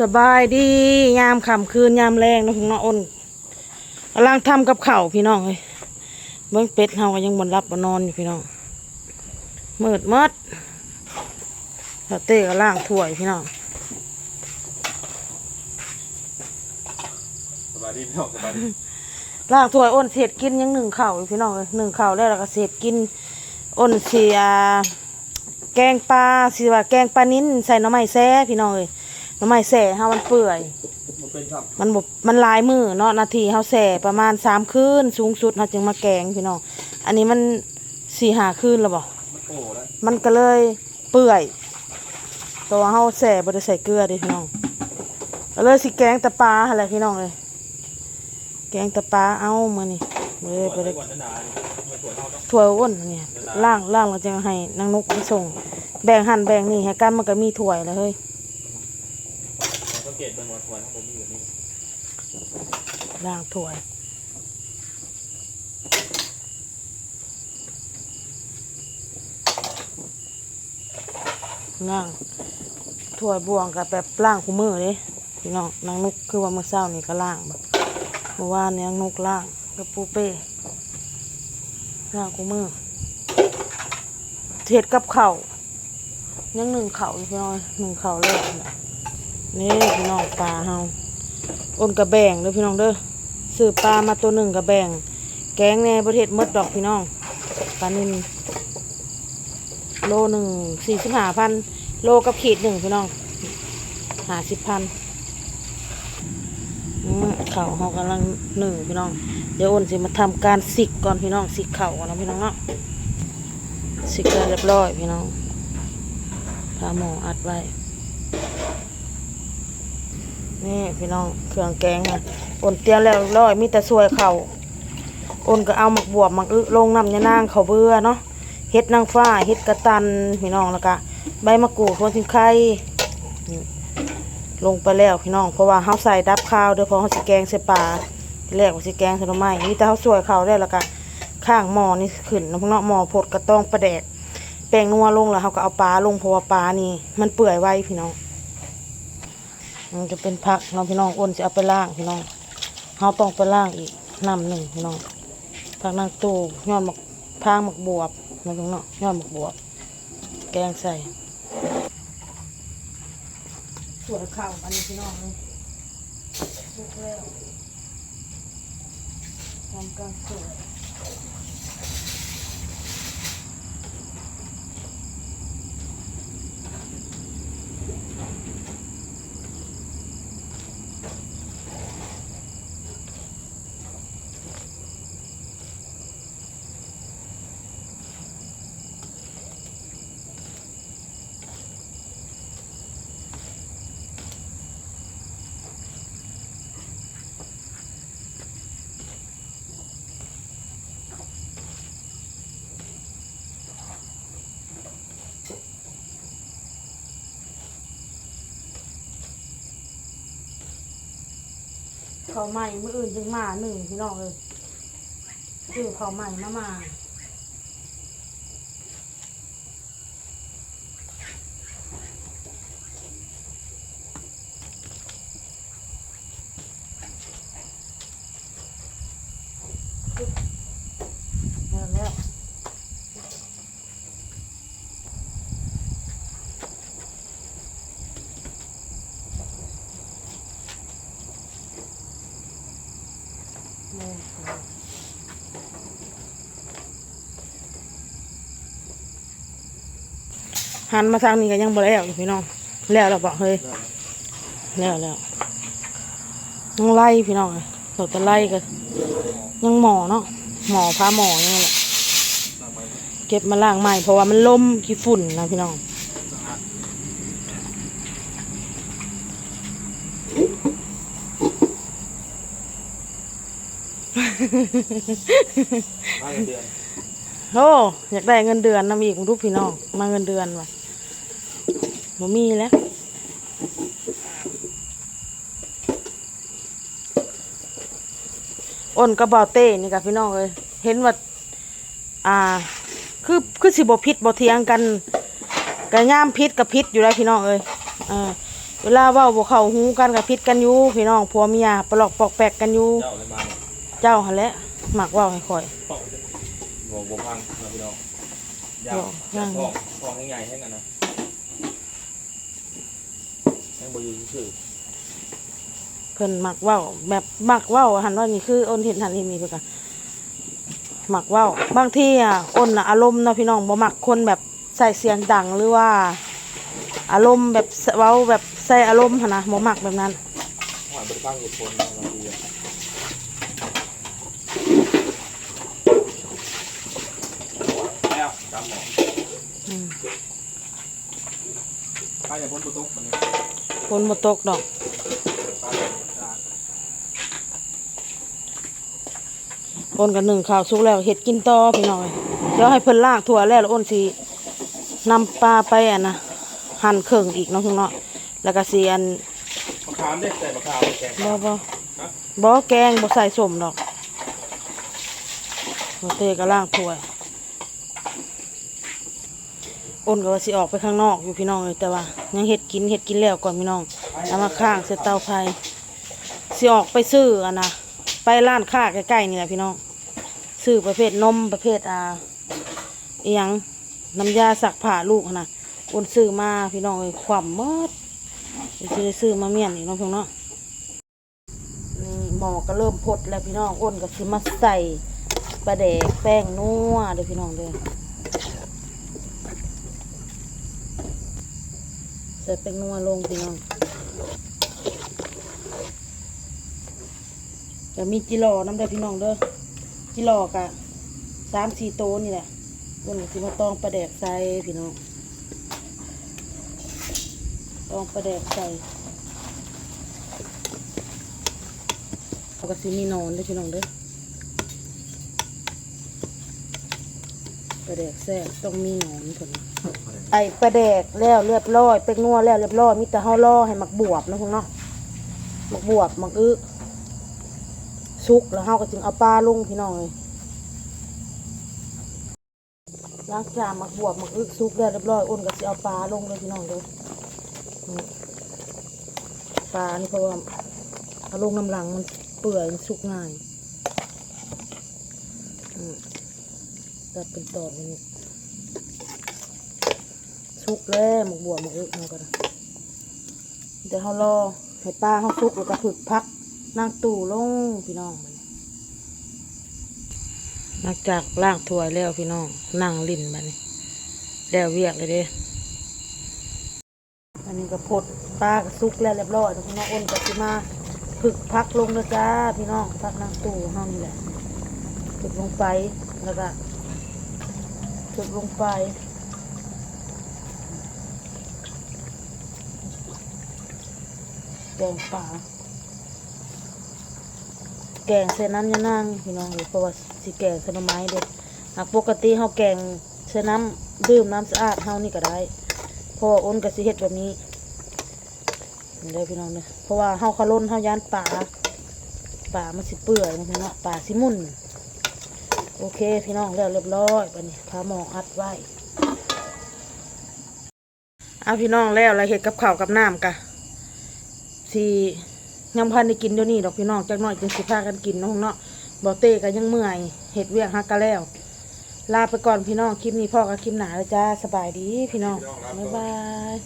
สบายดียามค่ำคืนยามแรงเนาะพี่น้องอ้นกำลังทำกับข้าวพี่น้องเลยเบิ่งเป็ดเฮาก็ยังบ่รับบ่นอนอยู่พี่น้องมืดมดแล้วเต้ก็ล่างถ้วยพี่น้องสบายดีพี่น้องสบายดีล่างถ้วยอ้นเศษกินยังหนึ่งข้าวอยู่พี่น้องเลยหนึ่งข้าวแล้วแล้วก็เศษกินอ้นเสียแกงปลาสิว่าแกงปลานิ้นใส่หน้ำไม้แซ่พี่น้องเลย หน้ำไม้แซ่เฮามันเปื่อย มันเป็นครับมันบมันหลายมือเนาะนาทีเฮาแส่ประมาณสามคืนสูงสุดเฮาจึงมาแกงพี่น้องอันนี้มันสี่หาคืนแล้วบ่มันโอ้แล้วมันก็เลยเปื่อยตัวาเฮาแส่บ่ได้ใส่เกลือเดิพี่น้องก็เลยสิแกงแต่ปลาหั่นแหละพี่น้องเลยแกงแต่ปลาเอามื้อนี้บ่ได้บ่ได้ก่อนนานๆมาตรวจเอาต้องถ้วยอ้นเนี่ยล่างล่างเราจะให้นางนกไปส่ง แบ่งหั่นแบ่งนี่ให้กันมันก็มีถ้วยแล้วเฮ้ยสัง เกตเป็นวันวันของผมมีอยู่นี่ล่างถ้วยล่างถ้วยบวงกับแบบล่างคู่มือเลยพี่น้องนางนุกคือว่าเมื่อเช้านี่ก็ล่างแบบเมื่อวานนี่นางนุกล่างกับปูเป้ล่างคู่มือเทศกับเข่ายังหนึ่งเข่าพี่น้องหนึ่งเข่าเลยนี่ นี่พี่น้องปลาเฮาอ้นกระแบงเด้อพี่น้องเด้อซื้อปลามาตัวหนึ่งกระแบงแกงในประเทศมดดอกพี่น้องปลานินโลหนึ่งสี่สิบห้าพันโลกับขีดหนึ่งพี่น้องห้าสิบพันเข่าเขากำลังหนึ่งพี่น้อง เดี๋ยวอ้นสิมาทำการสิกก่อนพี่น้องสิกเข่าก่อนนะพี่น้องเนาะสิกกันเรียบร้อยพี่น้องพาหมออัดไว้ นี่พี่น้องเครื่องแกงนะอนเตียแล้วร้อยมีแต่สวยเข่าอนก็เอาหมักบวบหมักอึลงน้ำยานางเขาเบื่อเนาะเฮ็ดนางฟ้าเฮ็ดกระตันพี่น้องแล้วก็ใบมะกรูดพวงสิงไข่ลงไปแล้วพี่น้องเพราะว่าเฮาใส่ดับข้าวเด้อเพราะเฮาสิแกงใส่ปลาแรกว่าสิแกงใส่หน่อไม้มีแต่เฮาสวยเขาได้แล้วก็ข้างหม้อนี่ขึ้นน้ำเนาะหม้อพดกระต้องประแดกแป้งนัวลงแล้วเฮาก็เอาปลาลงเพราะว่าปลานี่มันเปื่อยไวพี่น้อง มันจะเป็นผักเราะพี่น้องอ้นจะเอาไปล่างพี่น้องเราต้องไปล่างอีกน้ำหนึ่งพี่น้องผักนางตูยอดหมกพางหมกบวบนะพี่น้องยอดหมกบวบ แกงใส่ส่วนข้าวอันนี้พี่น้องเลยสุกแล้วทำการสวย ข้าใหม่มื่ออื่นจึงมาหนึ่งพี่น้องเลยคือข้าใหม่มามา หันมาทางนี้ก็ยังบ่แล้วอยู่พี่น้อง แล้วแล้วบอกเฮ้ยแล้วแล้วยังไล่พี่น้องเลยเราจะไล่กันยังหมอเนาะหมอพาหมอนี่แหละเก็บมาล่างใหม่เพราะว่ามันล่มขี้ฝุ่นนะพี่น้องห้าเดือนโอ้อยากได้เงินเดือนนำอีกมึงดูพี่น้องมาเงินเดือนว่ะ บ่มีแล้วอ้นกระเบาเต้นี่กับพี่น้องเลยเห็นว่า อ่า คือคือสิบ่พิษบ่เทียงกันกะย่ามพิษกับพิษอยู่แล้วพี่น้องเอ้ยเออเวลาเว้าบ่เข้าหูกันก็ผิดกันอยู่พี่น้องผัวเมียปลอกปอกแปกกันอยู่เจ้าเลยมาเจ้าหั่นแหละมักเว้าให้ข่อยปอกหัวบวพังนะพี่น้องยาบ่วย่างทองทองใหญ่ๆให้กันนะ ยังบ่อยู่ซื่อเพิ่นมักเว้า แบบมักเว้าหันว่านี่คืออ้นเห็นหันเห็นนี่เพิ่นก็มักเว้า บางทีอะอ้นน่ะอารมณ์เนาะพี่น้องบ่มักคนแบบใส่เสียงดังหรือว่า อารมณ์แบบเว้าแบบใส่อารมณ์หั่นนะบ่มักแบบนั้นหอยบริฟังเหตุผลบางทีอะแล้วจำหมออืม ใครจะพ้นประตูมันนี่ ฝนบ่ตกดอกปลาปลาอ้นกับหนึ่งข้าวสุกแล้วเห็ดกินต่อพี่น้อยเดี๋ยวให้เพิ่นลากถั่วแล้วแล้วอ้นสินำปลาไปอะนะหั่นเครื่องอีกเนาะพี่น้องแล้วก็สิอันมะขามเด้ใส่มะขามแกงบ่บ่ฮะบ่แกงบ่ใส่สมดอกโอเต้ก็ล่างถ้วย อ้นก็ว่าสิออกไปข้างนอกอยู่พี่น้องเลยแต่ว่ายังเห็ดกินเห็ดกินแล้วก่อนพี่น้องเอามาข้างเสเตาไฟสิออกไปซื้ออะนะไปร้านค้าใกล้ๆนี่แหละพี่น้องซื้อประเภทนมประเภทอ่าอียงน้ำยาสักผ้าลูกนะอ้นซื้อมาพี่น้องเลยความหมดเดี๋ยวสิได้ซื้อมาเมียนอีกเนาะพี่น้องเนาะนี่หมอก็เริ่มพดแล้วพี่น้องอ้นก็สิมาใส่ปลาแดกแป้งนัวเด้อพี่น้องเด้อ ใส่แป้งนัวลงพี่น้องจะมีจิรอน้ำเด้อพี่น้องเด้อจิรอกะสามสี่โตวนี่แหละอ้นก็สิมาตองปลาแดกใส่พี่น้องตองปลาแดกใส่เขาก็สิมีนอนเด้วยพี่น้องเด้อ ปลาแดกแซ่บต้องมีหนอนผลไอปลาแดกแล้วเรียบร้อยเป็กนัวแล้วเรียบร้อยมีแต่เฮาล่อให้หมักบวบนะพวกเนาะหมักบวบหมักอึสุกแล้วเฮาก็จึงเอาปลาลงพี่น้องเลยหลังจากหมักบวบหมักอึสุกแล้วเรียบร้อยอ้นก็สิเอาปลาลงเลยพี่น้องเด้อนี่ปลานี่เพราะว่าเอาลงน้ำหลังมันเปื่อยมันสุกง่ายอืม ตัดเป็นตอนนี้สุกแล้วหมกบัวหมกอึกเอาก็ได้เดี๋ยวเขารอให้ปลาเขาสุกแล้วก็ฝึกพักนั่งตู่ลงพี่น้องหลังจากล่างถ้วยแล้วพี่น้องนั่งลิ้นมานี่แล้วเวียกเลยเด้อันนี้ก็พดปลาซุกแล้วเรียบร้อยแล้วพี่น้องอ้นก็สิมาผึกพักลงเลยจ้าพี่น้องพักนั่งตู้ห้องนี่แหละผึกลงไปแล้วก็ ผึกลงไปแกงปลาแกงเส้นน้ำยะนางพี่น้องเพราะว่าสิแกงเส้นไม้เด็ดหากปกติเฮาแกงเส้นน้ำดื่มน้ำสะอาดเฮานี่ก็ได้เพราะว่าอ้นก็สิเฮ็ดแบบนี้นี่เลยพี่น้องเนี่ยเพราะว่าเฮาคาล้นเฮายานป่าป่ามันสิเปื่อยนะพี่น้องป่าสิมุ่น โอเคพี่น้องแล้วเรียบร้อยบัดนี้พาหมออัดไว้เอาพี่น้องแล้วอะไรเฮ็ดกับข้าวกับน้ำกะสิยังพันได้กินเดี๋ยวนี้ดอกพี่น้องจักหน่อยจึงสิพากันกินเนาะเนาะบ่เต้ก็ยังเมื่อยเฮ็ดเวียกฮักกะแล้ว ลาไปก่อนพี่น้องคลิปนี้พ่อกับคลิปหนาแล้วจ้าสบายดีพี่น้องบ๊ายบาย